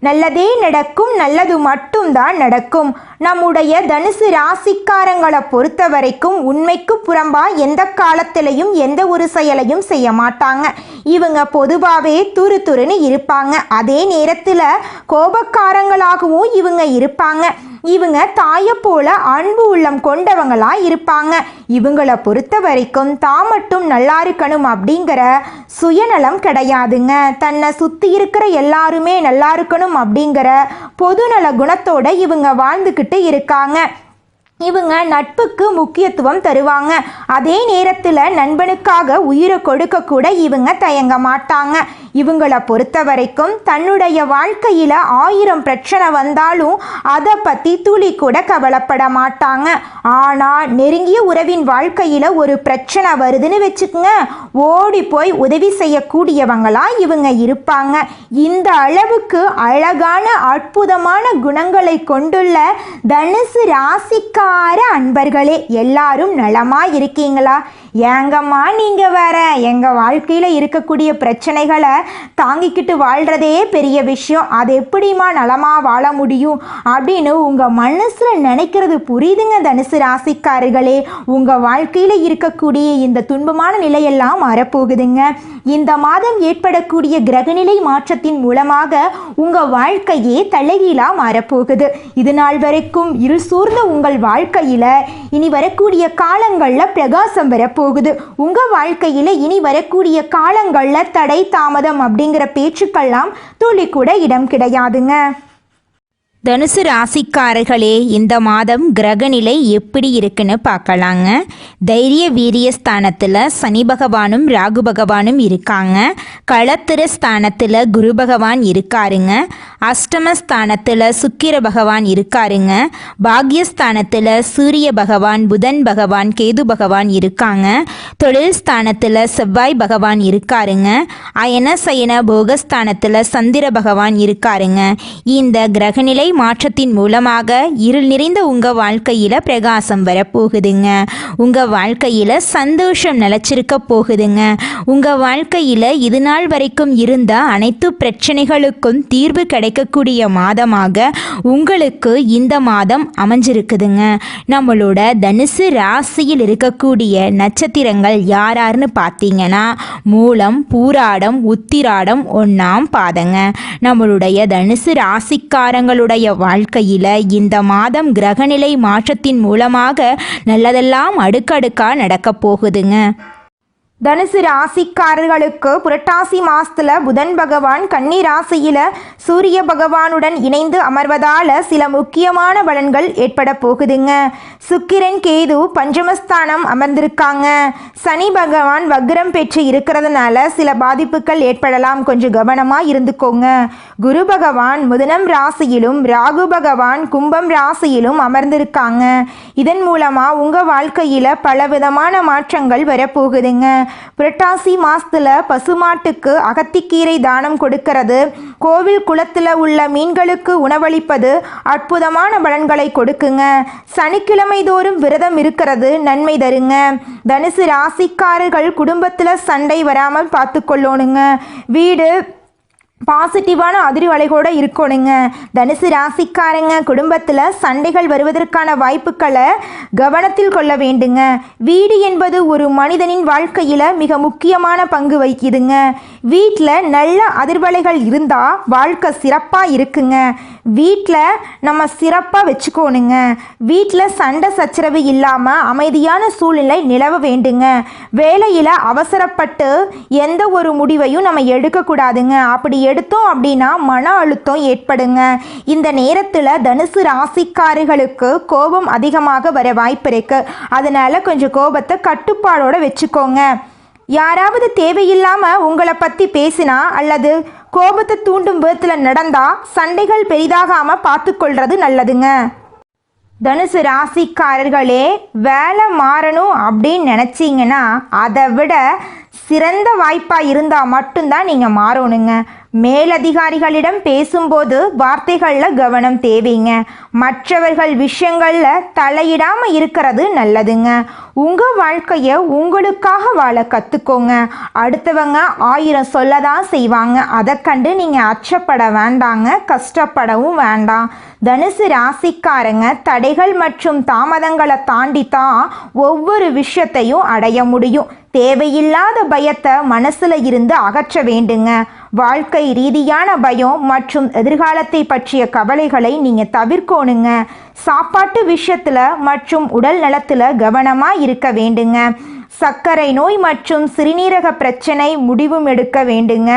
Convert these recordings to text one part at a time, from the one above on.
நல்லதே நடக்கும் நல்லது மட்டும்தான் நடக்கும். நம்முடைய தனுசு ராசிக்காரங்களை பொறுத்த வரைக்கும் உண்மைக்கு புறம்பா எந்த காலத்திலையும் எந்த ஒரு செயலையும் செய்ய மாட்டாங்க. இவங்க பொதுவாகவே துரு துருன்னு இருப்பாங்க. அதே நேரத்தில் கோபக்காரங்களாகவும் இவங்க இருப்பாங்க. இவங்க தாயை போல அன்பு உள்ளம் கொண்டவங்களா இருப்பாங்க. இவங்கள பொறுத்த வரைக்கும் தான் மட்டும் நல்லா இருக்கணும் அப்படிங்கிற சுயநலம் கிடையாதுங்க. தன்னை சுற்றி இருக்கிற எல்லாருமே நல்லா இருக்கணும் அப்படிங்கிற பொதுநல குணத்தோட இவங்க வாழ்ந்துக்கிட்டு இருக்காங்க. இவங்க நட்புக்கு முக்கியத்துவம் தருவாங்க. அதே நேரத்தில் நண்பனுக்காக உயிரை கொடுக்க கூட இவங்க தயங்க மாட்டாங்க. இவங்கள பொறுத்த வரைக்கும் தன்னுடைய வாழ்க்கையில் ஆயிரம் பிரச்சனை வந்தாலும் அதை பற்றி துளி கூட கவலைப்பட மாட்டாங்க. ஆனால் நெருங்கிய உறவின் வாழ்க்கையில் ஒரு பிரச்சனை வருதுன்னு வச்சுக்கோங்க. ஓடி போய் உதவி செய்யக்கூடியவங்களா இவங்க இருப்பாங்க. இந்த அளவுக்கு அழகான அற்புதமான குணங்களை கொண்டுள்ள தனுசு ராசிக்கார அன்பர்களே எல்லாரும் நலமா இருக்கீங்களா ஏங்கம்மா நீங்கள் வேற. எங்கள் வாழ்க்கையில் இருக்கக்கூடிய பிரச்சனைகளை தாங்கிக்கிட்டு வாழ்கிறதே பெரிய விஷயம். அது எப்படிம்மா நலமாக வாழ முடியும் அப்படின்னு உங்கள் மனசில் நினைக்கிறது புரியுதுங்க தனுசு ராசிக்காரர்களே. உங்கள் வாழ்க்கையில் இருக்கக்கூடிய இந்த துன்பமான நிலையெல்லாம் மாறப்போகுதுங்க இந்த மாதம் ஏற்படக்கூடிய கிரகநிலை மாற்றத்தின் மூலமாக உங்கள் வாழ்க்கையே தலைகீழாக மாறப்போகுது. இது நாள் வரைக்கும் இருள் சூர்ந்த உங்கள் வாழ்க்கையில் இனி வரக்கூடிய காலங்களில் பிரகாசம் வரப்போகுது. உங்கள் வாழ்க்கையில் இனி வரக்கூடிய காலங்களில் தடை தாமதம் அப்படிங்கிற பேச்சுக்கெல்லாம் துளி கூட இடம் கிடையாதுங்க. தனுசு ராசிக்காரர்களே இந்த மாதம் கிரகநிலை எப்படி இருக்குன்னு பார்க்கலாங்க. தைரிய வீரிய ஸ்தானத்தில் சனி பகவானும் ராகு பகவானும் இருக்காங்க. களத்திர ஸ்தானத்தில் குரு பகவான் இருக்காருங்க. அஷ்டம ஸ்தானத்தில் சுக்கிர பகவான் இருக்காருங்க. பாக்யஸ்தானத்தில் சூரிய பகவான் புதன் பகவான் கேது பகவான் இருக்காங்க. தொழில் ஸ்தானத்தில் செவ்வாய் பகவான் இருக்காருங்க. அயன சயன போகஸ்தானத்தில் சந்திர பகவான் இருக்காருங்க. இந்த கிரகநிலை மாற்றத்தின் மூலமாக இருள் நிறைந்த உங்கள் வாழ்க்கையில் பிரகாசம் வரப்போகுதுங்க. உங்கள் வாழ்க்கையில் சந்தோஷம் நிலச்சிருக்க போகுதுங்க. உங்கள் வாழ்க்கையில் இது நாள் வரைக்கும் இருந்த அனைத்து பிரச்சனைகளுக்கும் தீர்வு கிடைக்கக்கூடிய மாதமாக உங்களுக்கு இந்த மாதம் அமைஞ்சிருக்குதுங்க. நம்மளோட தனுசு ராசியில் இருக்கக்கூடிய நட்சத்திரங்கள் யாராருன்னு பார்த்தீங்கன்னா மூலம் பூராடம் உத்திராடம் ஒன்றாம் பாதங்க. நம்மளுடைய தனுசு ராசிக்காரங்களுடைய வாழ்க்கையில் இந்த மாதம் கிரகநிலை மாற்றத்தின் மூலமாக நல்லதெல்லாம் அடுக்கடுக்காக நடக்க போகுதுங்க. தனுசு ராசிக்காரர்களுக்கு புரட்டாசி மாசத்துல புதன் பகவான் கன்னி ராசியில சூரிய பகவானுடன் இணைந்து அமர்வதால சில முக்கியமான பலன்கள் ஏற்பட போகுதுங்க. சுக்கிரன் கேது பஞ்சமஸ்தானம் அமர்ந்திருக்காங்க. சனி பகவான் வக்ரம் பெற்று இருக்கிறதுனால சில பாதிப்புகள் ஏற்படலாம். கொஞ்சம் கவனமா இருந்துக்கோங்க. குரு பகவான் முதனம் ராசியிலும் ராகு பகவான் கும்பம் ராசியிலும் அமர்ந்திருக்காங்க. இதன் மூலமா உங்க வாழ்க்கையில பலவிதமான மாற்றங்கள் வரப்போகுதுங்க. புரட்டாசி மாசத்துல பசுமாட்டுக்கு அகத்திக்கீரை தானம் கொடுக்கிறது. கோவில் குளத்தில் உள்ள மீன்களுக்கு உணவளிப்பது அற்புதமான பலன்களை கொடுக்குங்க. சனிக்கிழமை தோறும் விரதம் இருக்கிறது நன்மை தருங்க. தனுசு ராசிக்காரர்கள் குடும்பத்தில் சண்டை வராமல் பார்த்துக்கொள்ளணுங்க. வீடு பாசிட்டிவான அதிர்வலைகோடு இருக்கணுங்க. தனுசு ராசிக்காரங்க குடும்பத்தில் சண்டைகள் வருவதற்கான வாய்ப்புகளை கவனத்தில் கொள்ள வேண்டுங்க. வீடு என்பது ஒரு மனிதனின் வாழ்க்கையில் மிக முக்கியமான பங்கு வகிக்குதுங்க. வீட்டில் நல்ல அதிர்வலைகள் இருந்தால் வாழ்க்கை சிறப்பாக இருக்குங்க. வீட்டில் நம்ம சிறப்பாக வச்சுக்கோணுங்க. வீட்டில் சண்டை சச்சரவு இல்லாமல் அமைதியான சூழ்நிலை நிலவ வேண்டுங்க. வேலையில் அவசரப்பட்டு எந்த ஒரு முடிவையும் நம்ம எடுக்கக்கூடாதுங்க. அப்படி எடுத்தோம் அப்படின்னா மன அழுத்தம் ஏற்படுங்க. இந்த நேரத்தில் தனுசு ராசிக்காரர்களுக்கு கோபம் அதிகமாக வர வாய்ப்பு இருக்கு. அதனால் கொஞ்சம் கோபத்தை கட்டுப்பாடோடு வச்சுக்கோங்க. யாராவது தேவையில்லாமல் உங்களை பற்றி பேசினா அல்லது கோபத்தை தூண்டும் விதத்தில் நடந்தால் சண்டைகள் பெரிதாகாமல் பார்த்துக்கொள்வது நல்லதுங்க. தனுசு ராசிக்காரர்களே வேலை மாறணும் அப்படின்னு நினச்சிங்கன்னா அதை விட சிறந்த வாய்ப்பாக இருந்தால் மட்டும்தான் நீங்கள் மாறணுங்க. மேலதிகாரிகளிடம் பேசும்போது வார்த்தைகளில் கவனம் தேவைங்க. மற்றவர்கள் விஷயங்களில் தலையிடாமல் இருக்கிறது நல்லதுங்க. உங்கள் வாழ்க்கையை உங்களுக்காக வாழ கற்றுக்கோங்க அடுத்தவங்க ஆயிரம் சொல்ல தான் செய்வாங்க. அதை கண்டு நீங்கள் அச்சப்பட வேண்டாங்க. கஷ்டப்படவும் வேண்டாம். தனுசு ராசிக்காரங்க தடைகள் மற்றும் தாமதங்களை தாண்டி தான் ஒவ்வொரு விஷயத்தையும் அடைய முடியும். தேவையில்லாத பயத்தை மனசுல இருந்து அகற்ற வேண்டுங்க. வாழ்க்கை ரீதியான பயம் மற்றும் எதிர்காலத்தை பற்றிய கவலைகளை நீங்க தவிர்க்கணுங்க. சாப்பாட்டு விஷயத்துல மற்றும் உடல் நலத்துல கவனமா இருக்க வேண்டுங்க. சர்க்கரை நோய் மற்றும் சிறுநீரக பிரச்சனை முடிவும் எடுக்க வேண்டுங்க.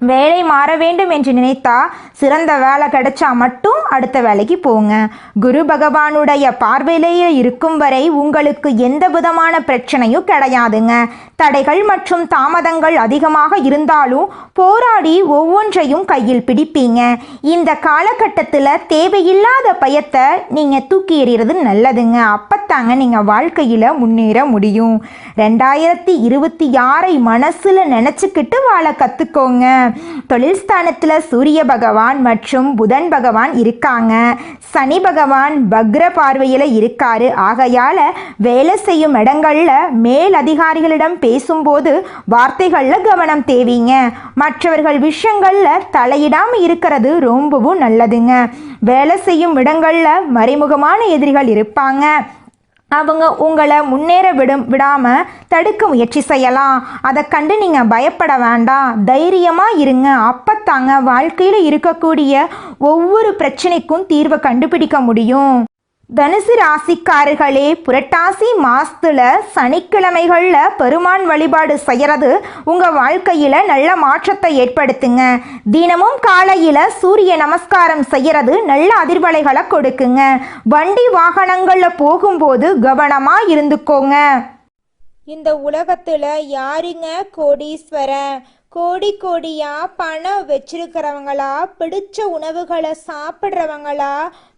வேலை மாற வேண்டும் என்று நினைத்தா சிறந்த வேலை கிடைச்சா மட்டும் அடுத்த வேலைக்கு போங்க. குரு பகவானுடைய பார்வையிலேயே இருக்கும் வரை உங்களுக்கு எந்த விதமான பிரச்சனையும் கிடையாதுங்க. தடைகள் மற்றும் தாமதங்கள் அதிகமாக இருந்தாலும் போராடி ஒவ்வொன்றையும் கையில் பிடிப்பீங்க. இந்த காலகட்டத்தில் தேவையில்லாத பயத்தை நீங்கள் தூக்கி எறிகிறது நல்லதுங்க. அப்பத்தாங்க நீங்கள் வாழ்க்கையில் முன்னேற முடியும். ரெண்டாயிரத்தி இருபத்தி ஆறை மனசில் நினச்சிக்கிட்டு வாழ கற்றுக்கோங்க தொழில் ஸ்தானத்தில் சூரிய பகவான் மற்றும் புதன் பகவான் இருக்காங்க. சனி பகவான் பக்ர பார்வையில் இருக்காரு. ஆகையால் வேலை செய்யும் இடங்களில் மேல் அதிகாரிகளிடம் பேசும்போது வார்த்தைகளில் கவனம் தேவைங்க. மற்றவர்கள் விஷயங்களில் தலையிடாமல் இருக்கிறது ரொம்பவும் நல்லதுங்க. வேலை செய்யும் இடங்களில் மறைமுகமான எதிரிகள் இருப்பாங்க. அவங்க உங்களை முன்னேற விடும் விடாமல் தடுக்க முயற்சி செய்யலாம். அதை கண்டு நீங்கள் பயப்பட வேண்டாம். தைரியமாக இருங்க. அப்பத்தாங்க வாழ்க்கையில் இருக்கக்கூடிய ஒவ்வொரு பிரச்சனைக்கும் தீர்வை கண்டுபிடிக்க முடியும். தனுசு ராசிக்காரர்களே புரட்டாசி மாசத்துல சனிக்கிழமைகளில் பெருமான் வழிபாடு செய்கிறது உங்கள் வாழ்க்கையில் நல்ல மாற்றத்தை ஏற்படுத்துங்க. தினமும் காலையில் சூரிய நமஸ்காரம் செய்கிறது நல்ல அதிர்வலைகளை கொடுக்குங்க. வண்டி வாகனங்களில் போகும்போது கவனமாக இருந்துக்கோங்க. இந்த உலகத்துல யாருங்க கோடீஸ்வரன்? கோடி கோடியா பணம் வச்சிருக்கிறவங்களா? பிடிச்ச உணவுகளை சாப்பிட்றவங்களா?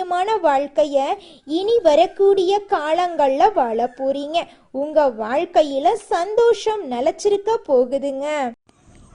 ஆரோக்கியமான வாழ்க்கைய இனி வரக்கூடிய காலங்கள்ல வாழ போறீங்க. உங்க வாழ்க்கையில சந்தோஷம் நிலச்சிருக்க போகுதுங்க.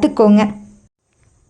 கத்துக்கோங்க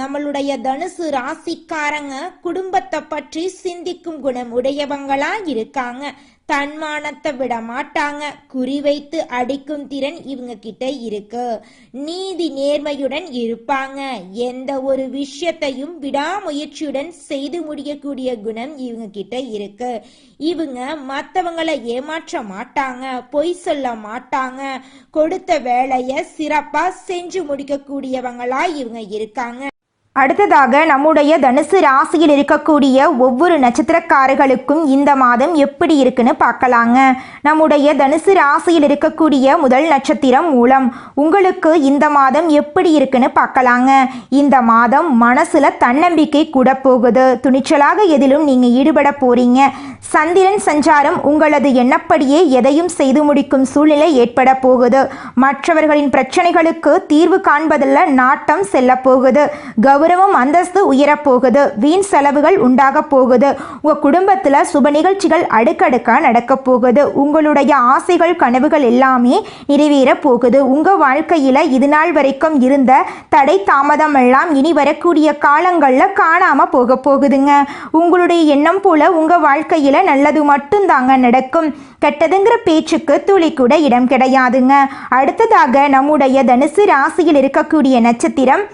நம்மளுடைய தனுசு ராசிக்காரங்க குடும்பத்தை பற்றி சிந்திக்கும் குணம் உடையவங்களா இருக்காங்க. தன்மானத்தை விட மாட்டாங்க. குறிவைத்து அடிக்கும் திறன் இவங்க கிட்ட இருக்கு. நீதி நேர்மையுடன் இருப்பாங்க. எந்த ஒரு விஷயத்தையும் விடாமுயற்சியுடன் செய்து முடியக்கூடிய குணம் இவங்க கிட்ட இருக்கு. இவங்க மற்றவங்களை ஏமாற்ற மாட்டாங்க. பொய் சொல்ல மாட்டாங்க. கொடுத்த வேலையை சிறப்பா செஞ்சு முடிக்கக்கூடியவங்களா இவங்க இருக்காங்க. அடுத்ததாக நம்முடைய தனுசு ராசியில் இருக்கக்கூடிய ஒவ்வொரு நட்சத்திரக்காரர்களுக்கும் இந்த மாதம் எப்படி இருக்குன்னு பார்க்கலாங்க. நம்முடைய தனுசு ராசியில் இருக்கக்கூடிய முதல் நட்சத்திரம் மூலம் உங்களுக்கு இந்த மாதம் எப்படி இருக்குன்னு பார்க்கலாங்க. இந்த மாதம் மனசுல தன்னம்பிக்கை கூட போகுது. துணிச்சலாக எதிலும் நீங்க ஈடுபட போறீங்க. சந்திரன் சஞ்சாரம் உங்களது எண்ணப்படியே எதையும் செய்து முடிக்கும் சூழ்நிலை ஏற்பட போகுது. மற்றவர்களின் பிரச்சனைகளுக்கு தீர்வு காண்பதில் நாட்டம் செல்ல போகுது. கௌரவம் அந்தஸ்து உயரப்போகுது. வீண் செலவுகள் உண்டாக போகுது. உங்கள் குடும்பத்தில் சுப நிகழ்ச்சிகள் அடுக்கடுக்காக நடக்க போகுது. உங்களுடைய ஆசைகள் கனவுகள் எல்லாமே நிறைவேற போகுது. உங்கள் வாழ்க்கையில் இது நாள் வரைக்கும் இருந்த தடை தாமதம் எல்லாம் இனி வரக்கூடிய காலங்களில் காணாமல் போக போகுதுங்க. உங்களுடைய எண்ணம் போல உங்கள் வாழ்க்கையில் நல்லது மட்டும்தாங்க நடக்கும். கெட்டதுங்கிற பேச்சுக்கு துளி கூட இடம் கிடையாதுங்க. அடுத்ததாக நம்முடைய தனுசு ராசியில் இருக்கக்கூடிய நட்சத்திரம்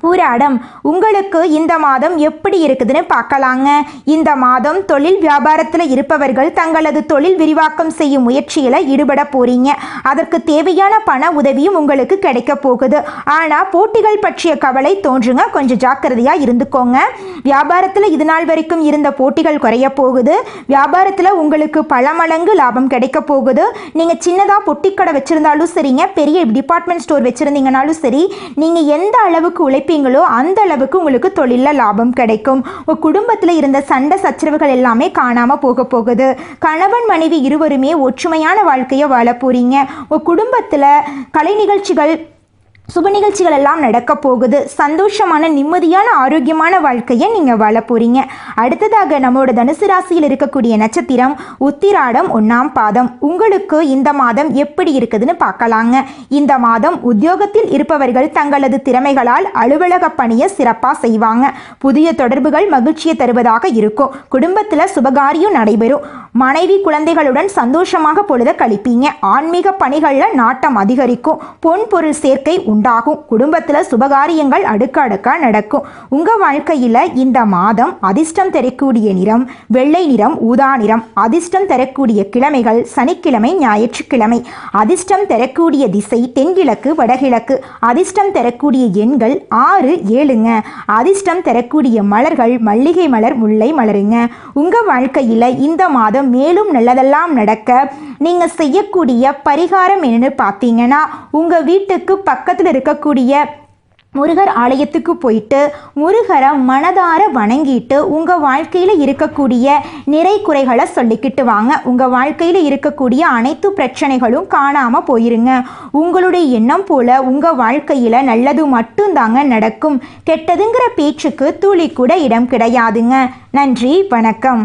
பூராடம் உங்களுக்கு இந்த மாதம் எப்படி இருக்குதுன்னு பார்க்கலாங்க. இந்த மாதம் தொழில் வியாபாரத்தில் இருப்பவர்கள் தங்களது தொழில் விரிவாக்கம் செய்யும் முயற்சியில் ஈடுபட போறீங்க. அதற்கு தேவையான பண உதவியும் உங்களுக்கு கிடைக்க போகுது. ஆனால் போட்டிகள் பற்றிய கவலை தோன்றுங்க. கொஞ்சம் ஜாக்கிரதையாக இருந்துக்கோங்க. வியாபாரத்தில் இது நாள் வரைக்கும் இருந்த போட்டிகள் குறைய போகுது. வியாபாரத்தில் உங்களுக்கு பல மடங்கு லாபம் கிடைக்க போகுது. நீங்கள் சின்னதாக பொட்டிக்கடை வச்சுருந்தாலும் சரிங்க. பெரிய டிபார்ட்மெண்ட் ஸ்டோர் வச்சுருந்தீங்கனாலும் சரி. நீங்கள் எந்த அளவுக்கு உழைப்பீங்களோ அந்த அளவுக்கு உங்களுக்கு தொழிலில் லாபம் கிடைக்கும். உங்கள் குடும்பத்தில் இருந்த சண்டை சச்சரவுகள் எல்லாமே காணாமல் போக போகுது. கணவன் மனைவி இருவருமே ஒற்றுமையான வாழ்க்கையை வாழ போகிறீங்க உங்கள் குடும்பத்தில் கலை நிகழ்ச்சிகள் சுப நிகழ்ச்சிகள் எல்லாம் நடக்க போகுது. சந்தோஷமான நிம்மதியான ஆரோக்கியமான வாழ்க்கையை நீங்கள் வாழ போகிறீங்க அடுத்ததாக நம்மளோட தனுசு ராசியில் இருக்கக்கூடிய நட்சத்திரம் உத்திராடம் ஒன்றாம் பாதம். உங்களுக்கு இந்த மாதம் எப்படி இருக்குதுன்னு பார்க்கலாங்க. இந்த மாதம் உத்தியோகத்தில் இருப்பவர்கள் தங்களது திறமைகளால் அலுவலக பணியை சிறப்பாக செய்வாங்க. புதிய தொடர்புகள் மகிழ்ச்சியை தருவதாக இருக்கும். குடும்பத்தில் சுபகாரியம் நடைபெறும். மனைவி குழந்தைகளுடன் சந்தோஷமாக பொழுத கழிப்பீங்க. ஆன்மீக பணிகளில் நாட்டம் அதிகரிக்கும். பொன் பொருள் சேர்க்கை உண்டு. உண்டாகும். குடும்பத்தில் சுபகாரியங்கள் அடுக்கடுக்காக நடக்கும். உங்கள் வாழ்க்கையில் இந்த மாதம் அதிர்ஷ்டம் தரக்கூடிய நிறம் வெள்ளை நிறம் ஊதா நிறம். அதிர்ஷ்டம் தரக்கூடிய கிழமைகள் சனிக்கிழமை ஞாயிற்றுக்கிழமை. அதிர்ஷ்டம் தரக்கூடிய திசை தென்கிழக்கு வடகிழக்கு. அதிர்ஷ்டம் தரக்கூடிய எண்கள் ஆறு ஏழுங்க. அதிர்ஷ்டம் தரக்கூடிய மலர்கள் மல்லிகை மலர் முல்லை மலருங்க. உங்கள் வாழ்க்கையில் இந்த மாதம் மேலும் நல்லதெல்லாம் நடக்க நீங்கள் செய்யக்கூடிய பரிகாரம் என்னன்னு பார்த்தீங்கன்னா உங்கள் வீட்டுக்கு பக்கத்தில் இருக்கக்கூடிய முருகர் ஆலயத்துக்கு போயிட்டு முருகரை மனதார வணங்கிட்டு உங்கள் வாழ்க்கையில் இருக்கக்கூடிய நிறை குறைகளை சொல்லிக்கிட்டு வாங்க. உங்கள் வாழ்க்கையில் இருக்கக்கூடிய அனைத்து பிரச்சனைகளும் காணாமல் போயிருங்க. உங்களுடைய எண்ணம் போல் உங்கள் வாழ்க்கையில் நல்லது மட்டும்தாங்க நடக்கும். கெட்டதுங்கிற பேச்சுக்கு துளி கூட இடம் கிடையாதுங்க. நன்றி வணக்கம்.